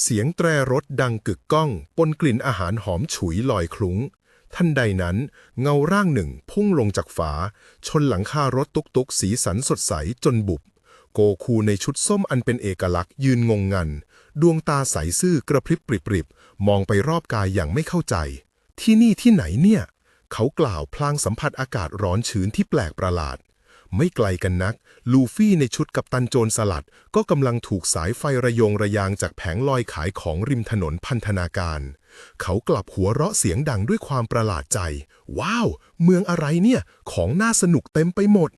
เสียงแตรรถดังกึกก้อง ปนกลิ่นอาหารหอมฉุยลอยคลุ้งทันใดนั้น เงาร่างหนึ่งพุ่งลงจากฝา ชนหลังคารถตุกตุกสีสันสดใสจนบุบ โกคูในชุดส้มอันเป็นเอกลักษณ์ยืนงงงัน ดวงตาใสซื่อกระพริบปริบๆมองไปรอบกายอย่างไม่เข้าใจ ที่นี่ที่ไหนเนี่ย เขากล่าวพลางสัมผัสอากาศร้อนชื้นที่แปลกประหลาด ไม่ไกลกันนัก ลูฟี่ในชุดกัปตันโจรสลัด ก็กำลังถูกสายไฟระยงระยางจากแผงลอยขายของริมถนนพันธนาการ เขากลับหัวเราะเสียงดังด้วยความประหลาดใจ ว้าว เมืองอะไรเนี่ย ของน่าสนุกเต็มไปหมด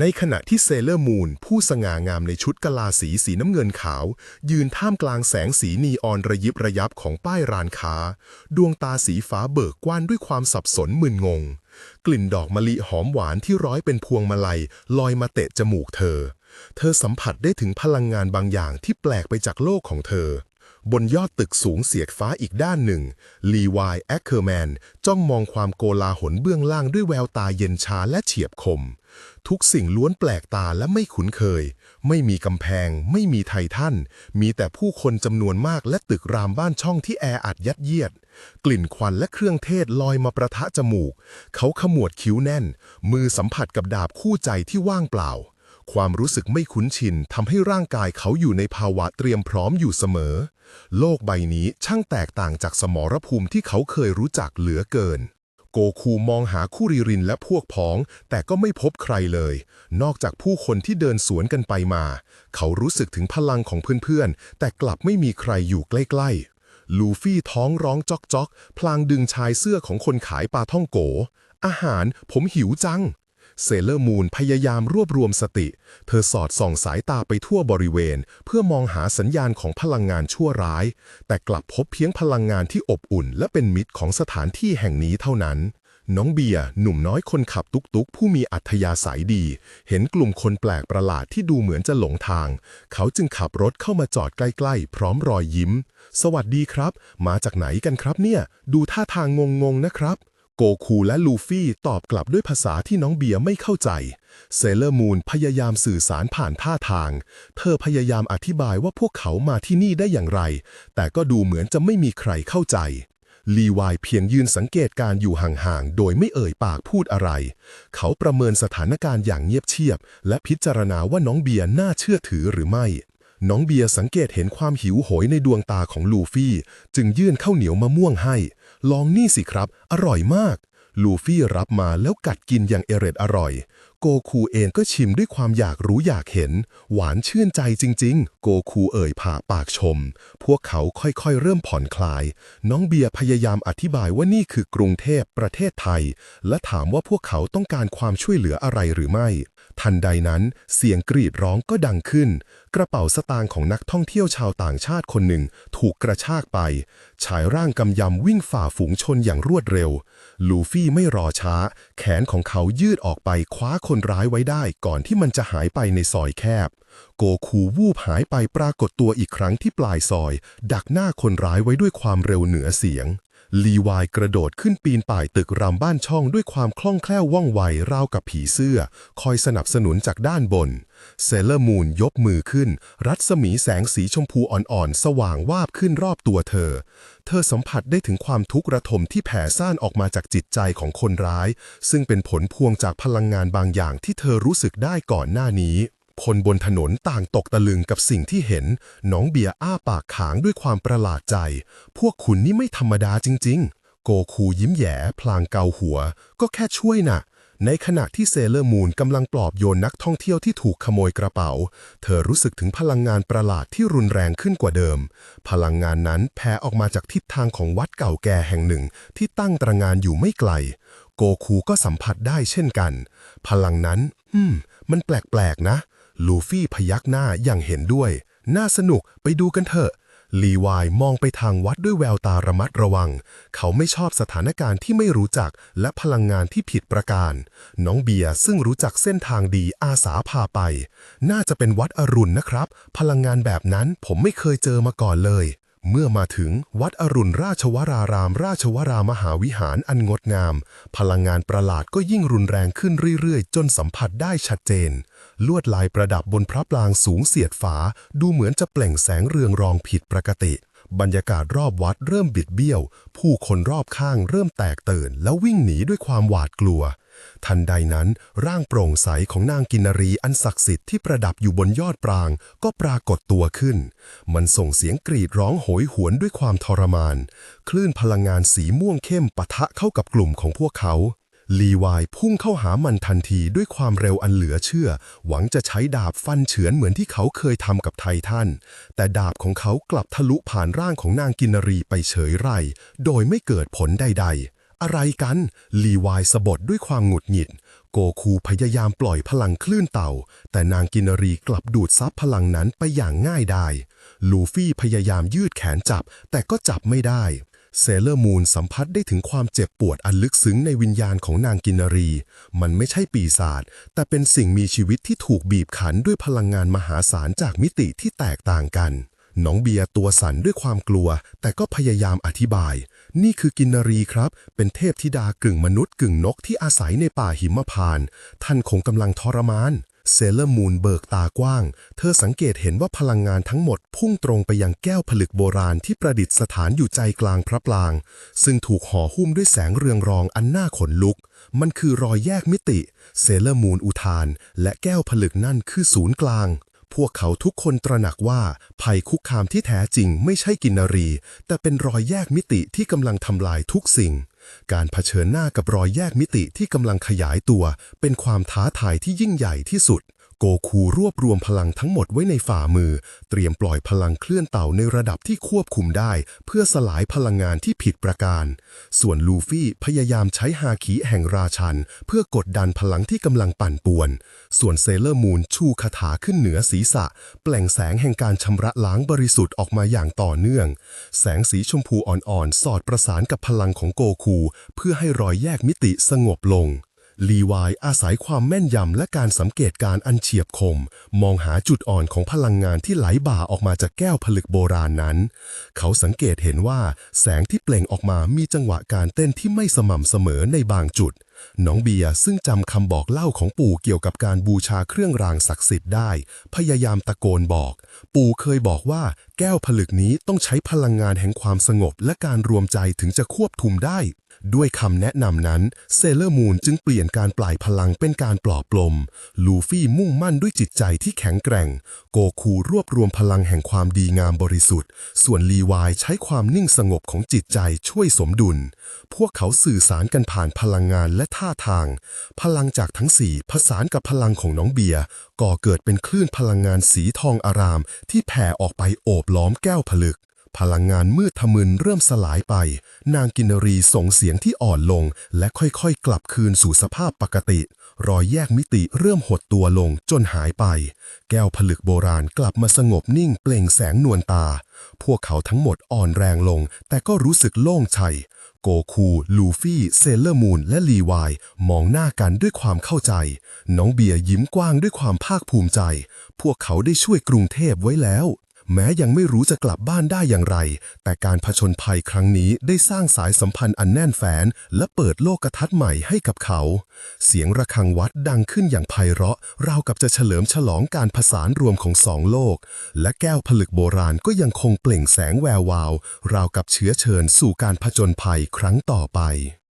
ในขณะที่เซเลอร์มูน ผู้สง่างามในชุดกะลาสีสีน้ำเงินขาว ยืนท่ามกลางแสงสีนีออนระยิบระยับของป้ายร้านค้า ดวงตาสีฟ้าเบิกกว้านด้วยความสับสนมึนงง กลิ่นดอกมะลิหอมหวานที่ร้อยเป็นพวงมาลัยลอยมาเตะจมูกเธอ เธอสัมผัสได้ถึงพลังงานบางอย่างที่แปลกไปจากโลกของเธอ บนยอดตึกสูงเสียดฟ้าอีกด้านหนึ่ง ลีวายแอคเคอร์แมนจ้องมองความโกลาหลเบื้องล่างด้วยแววตาเย็นชาและเฉียบคม ทุกสิ่งล้วนแปลกตาและไม่คุ้นเคย ไม่มีกำแพง ไม่มีไททันมีแต่ผู้คนจำนวนมากและตึกรามบ้านช่องที่แออัดยัดเยียด กลิ่นควันและเครื่องเทศลอยมาประทะจมูก เขาขมวดคิ้วแน่น มือสัมผัสกับดาบคู่ใจที่ว่างเปล่าความรู้สึกไม่คุ้นชินทำให้ร่างกายเขาอยู่ในภาวะเตรียมพร้อมอยู่เสมอ โลกใบนี้ช่างแตกต่างจากสมรภูมิที่เขาเคยรู้จักเหลือเกิน โกคูมองหาคู่ริรินและพวกพ้อง แต่ก็ไม่พบใครเลย นอกจากผู้คนที่เดินสวนกันไปมา เขารู้สึกถึงพลังของเพื่อนๆ แต่กลับไม่มีใครอยู่ใกล้ๆ ลูฟี่ท้องร้องจกจอกๆ พลางดึงชายเสื้อของคนขายปลาท่องโก อาหารผมหิวจัง เซเลอร์มูนพยายามรวบรวมสติ เธอสอดส่องสายตาไปทั่วบริเวณ เพื่อมองหาสัญญาณของพลังงานชั่วร้าย แต่กลับพบเพียงพลังงานที่อบอุ่น และเป็นมิตรของสถานที่แห่งนี้เท่านั้นน้องเบียร์หนุ่มน้อยคนขับตุกตุกๆผู้มีอัธยาศัยดี เห็นกลุ่มคนแปลกประหลาดที่ดูเหมือนจะหลงทาง เขาจึงขับรถเข้ามาจอดใกล้ๆ พร้อมรอยยิ้ม สวัสดีครับ มาจากไหนกันครับเนี่ย ดูท่าทางงงๆนะครับ โกคูและลูฟี่ตอบกลับด้วยภาษาที่น้องเบียร์ไม่เข้าใจ เซเลอร์มูนพยายามสื่อสารผ่านท่าทาง เธอพยายามอธิบายว่าพวกเขามาที่นี่ได้อย่างไร แต่ก็ดูเหมือนจะไม่มีใครเข้าใจ ลีวายเพียงยืนสังเกตการอยู่ห่างๆ โดยไม่เอ่ยปากพูดอะไร เขาประเมินสถานการณ์อย่างเงียบเชียบ และพิจารณาว่าน้องเบียร์น่าเชื่อถือหรือไม่ น้องเบียร์สังเกตเห็นความหิวโหยในดวงตาของลูฟี่ จึงยื่นข้าวเหนียวมะม่วงให้ ลองนี่สิครับ อร่อยมาก ลูฟี่รับมาแล้วกัดกินอย่างเอร็ดอร่อย โกคูเองก็ชิมด้วยความอยากรู้อยากเห็น หวานชื่นใจจริง ๆ โกคูเอ่ยผ่าปากชม พวกเขาค่อยๆ เริ่มผ่อนคลาย น้องเบียร์พยายามอธิบายว่านี่คือกรุงเทพประเทศไทย และถามว่าพวกเขาต้องการความช่วยเหลืออะไรหรือไม่ ทันใดนั้นเสียงกรีดร้องก็ดังขึ้นกระเป๋าสตางค์ของนักท่องเที่ยวชาวต่างชาติคนหนึ่งถูกกระชากไป ชายร่างกำยำวิ่งฝ่าฝูงชนอย่างรวดเร็ว ลูฟี่ไม่รอช้า แขนของเขายืดออกไปคว้าคนร้ายไว้ได้ ก่อนที่มันจะหายไปในซอยแคบ โกคูวูบหายไปปรากฏตัวอีกครั้งที่ปลายซอย ดักหน้าคนร้ายไว้ด้วยความเร็วเหนือเสียง ลีวายกระโดดขึ้นปีนป่ายตึกรามบ้านช่องด้วยความคล่องแคล่วว่องไวราวกับผีเสื้อ คอยสนับสนุนจากด้านบน เซเลอร์มูนยกมือขึ้น รัศมีแสงสีชมพูอ่อนๆ สว่างวาบขึ้นรอบตัวเธอ เธอสัมผัสได้ถึงความทุกข์ระทมที่แผ่ซ่านออกมาจากจิตใจของคนร้าย ซึ่งเป็นผลพวงจากพลังงานบางอย่างที่เธอรู้สึกได้ก่อนหน้านี้ คนบนถนนต่างตกตะลึงกับสิ่งที่เห็น น้องเบียร์อ้าปากขางด้วยความประหลาดใจ พวกคุณนี่ไม่ธรรมดาจริง ๆ โกคูยิ้มแย่พลางเกาหัว ก็แค่ช่วยน่ะ ในขณะที่เซเลอร์มูนกำลังปลอบโยนนักท่องเที่ยวที่ถูกขโมยกระเป๋า เธอรู้สึกถึงพลังงานประหลาดที่รุนแรงขึ้นกว่าเดิม พลังงานนั้นแผ่ออกมาจากทิศทางของวัดเก่าแก่แห่งหนึ่ง ที่ตั้งตระงานอยู่ไม่ไกลโกคูก็สัมผัสได้เช่นกัน พลังนั้น อืม มันแปลกๆนะ ลูฟี่พยักหน้าอย่างเห็นด้วย น่าสนุกไปดูกันเถอะลีวายมองไปทางวัดด้วยแววตาระมัดระวัง เขาไม่ชอบสถานการณ์ที่ไม่รู้จักและพลังงานที่ผิดประการ น้องเบียร์ซึ่งรู้จักเส้นทางดีอาสาพาไป น่าจะเป็นวัดอรุณนะครับ พลังงานแบบนั้นผมไม่เคยเจอมาก่อนเลย เมื่อมาถึงวัดอรุณราชวราราม ราชวรามหาวิหารอันงดงาม พลังงานประหลาดก็ยิ่งรุนแรงขึ้นเรื่อยๆ จนสัมผัสได้ชัดเจน ลวดลายประดับบนพระปรางสูงเสียดฝา ดูเหมือนจะเปล่งแสงเรืองรองผิดปกติ บรรยากาศรอบวัดเริ่มบิดเบี้ยว ผู้คนรอบข้างเริ่มแตกตื่น แล้ววิ่งหนีด้วยความหวาดกลัว ทันใดนั้นร่างโปร่งใสของนางกินรีอันศักดิ์สิทธิ์ที่ประดับอยู่บนยอดปราง ก็ปรากฏตัวขึ้น มันส่งเสียงกรีดร้องโหยหวนด้วยความทรมาน คลื่นพลังงานสีม่วงเข้มปะทะเข้ากับกลุ่มของพวกเขา ลีวายพุ่งเข้าหามันทันทีด้วยความเร็วอันเหลือเชื่อ หวังจะใช้ดาบฟันเฉือนเหมือนที่เขาเคยทำกับไททัน แต่ดาบของเขากลับทะลุผ่านร่างของนางกินนรีไปเฉยไร โดยไม่เกิดผลใด ๆ อะไรกัน ลีวายสะบดด้วยความหงุดหงิด โกคูพยายามปล่อยพลังคลื่นเต่า แต่นางกินนรีกลับดูดซับพลังนั้นไปอย่างง่ายดาย ลูฟี่พยายามยืดแขนจับแต่ก็จับไม่ได้ เซเลอร์มูนสัมผัสได้ถึงความเจ็บปวดอันลึกซึ้งในวิญญาณของนางกินนรี มันไม่ใช่ปีศาจแต่เป็นสิ่งมีชีวิตที่ถูกบีบขันด้วยพลังงานมหาศาลจากมิติที่แตกต่างกัน น้องเบียร์ตัวสั่นด้วยความกลัว แต่ก็พยายามอธิบาย นี่คือกินนรีครับ เป็นเทพธิดากึ่งมนุษย์กึ่งนกที่อาศัยในป่าหิมพานต์ท่านคงกำลังทรมาน เซเลอร์มูนเบิกตากว้าง เธอสังเกตเห็นว่าพลังงานทั้งหมดพุ่งตรงไปยังแก้วผลึกโบราณที่ประดิษฐานอยู่ใจกลางพระปราง ซึ่งถูกห่อหุ้มด้วยแสงเรืองรองอันน่าขนลุก มันคือรอยแยกมิติ เซเลอร์มูนอุทาน และแก้วผลึกนั่นคือศูนย์กลาง พวกเขาทุกคนตระหนักว่า ภัยคุกคามที่แท้จริงไม่ใช่กินนรี แต่เป็นรอยแยกมิติที่กำลังทำลายทุกสิ่ง การเผชิญหน้ากับรอยแยกมิติที่กำลังขยายตัว เป็นความท้าทายที่ยิ่งใหญ่ที่สุด โกคูรวบรวมพลังทั้งหมดไว้ในฝ่ามือ เตรียมปล่อยพลังเคลื่อนเต่าในระดับที่ควบคุมได้ เพื่อสลายพลังงานที่ผิดประการ ส่วนลูฟี่พยายามใช้ฮาคิแห่งราชัน เพื่อกดดันพลังที่กำลังปั่นป่วน ส่วนเซเลอร์มูนชูคาถาขึ้นเหนือศีรษะเปล่งแสงแห่งการชำระล้างบริสุทธิ์ออกมาอย่างต่อเนื่อง แสงสีชมพูอ่อนๆ สอดประสานกับพลังของโกคู เพื่อให้รอยแยกมิติสงบลง ลีวายอาศัยความแม่นยำและการสังเกตการอันเฉียบคม มองหาจุดอ่อนของพลังงานที่ไหลบ่าออกมาจากแก้วผลึกโบราณนั้น เขาสังเกตเห็นว่าแสงที่เปล่งออกมามีจังหวะการเต้นที่ไม่สม่ำเสมอในบางจุด น้องเบียร์ซึ่งจำคำบอกเล่าของปู่เกี่ยวกับการบูชาเครื่องรางศักดิ์สิทธิ์ได้ พยายามตะโกนบอก ปู่เคยบอกว่า แก้วผลึกนี้ต้องใช้พลังงานแห่งความสงบและการรวมใจถึงจะควบคุมได้ด้วยคำแนะนำนั้น เซเลอร์มูนจึงเปลี่ยนการปล่อยพลังเป็นการปลอบปลม ลูฟี่มุ่งมั่นด้วยจิตใจที่แข็งแกร่ง โกคูรวบรวมพลังแห่งความดีงามบริสุทธิ์ ส่วนลีวายใช้ความนิ่งสงบของจิตใจช่วยสมดุล พวกเขาสื่อสารกันผ่านพลังงานและท่าทาง พลังจากทั้งสี่ผสานกับพลังของน้องเบียร์ก่อเกิดเป็นคลื่นพลังงานสีทองอารามที่แผ่ออกไปโอบล้อมแก้วผลึก พลังงานมืดทะมึนเริ่มสลายไป นางกินนรีส่งเสียงที่อ่อนลง และค่อยๆ กลับคืนสู่สภาพปกติ รอยแยกมิติเริ่มหดตัวลงจนหายไป แก้วผลึกโบราณกลับมาสงบนิ่งเปล่งแสงนวลตา พวกเขาทั้งหมดอ่อนแรงลง แต่ก็รู้สึกโล่งใจโกคู ลูฟี่ เซเลอร์มูน และลีวาย มองหน้ากันด้วยความเข้าใจ น้องเบียร์ยิ้มกว้างด้วยความภาคภูมิใจ พวกเขาได้ช่วยกรุงเทพไว้แล้ว แม้ยังไม่รู้จะกลับบ้านได้อย่างไร แต่การผชนภัยครั้งนี้ได้สร้างสายสัมพันธ์อันแน่นแฟน และเปิดโลกทัศน์ใหม่ให้กับเขา เสียงระฆังวัดดังขึ้นอย่างไพเราะ ราวกับจะเฉลิมฉลองการผสานรวมของสองโลก และแก้วผลึกโบราณก็ยังคงเปล่งแสงแวววาว ราวกับเชื้อเชิญสู่การผจญภัยครั้งต่อไป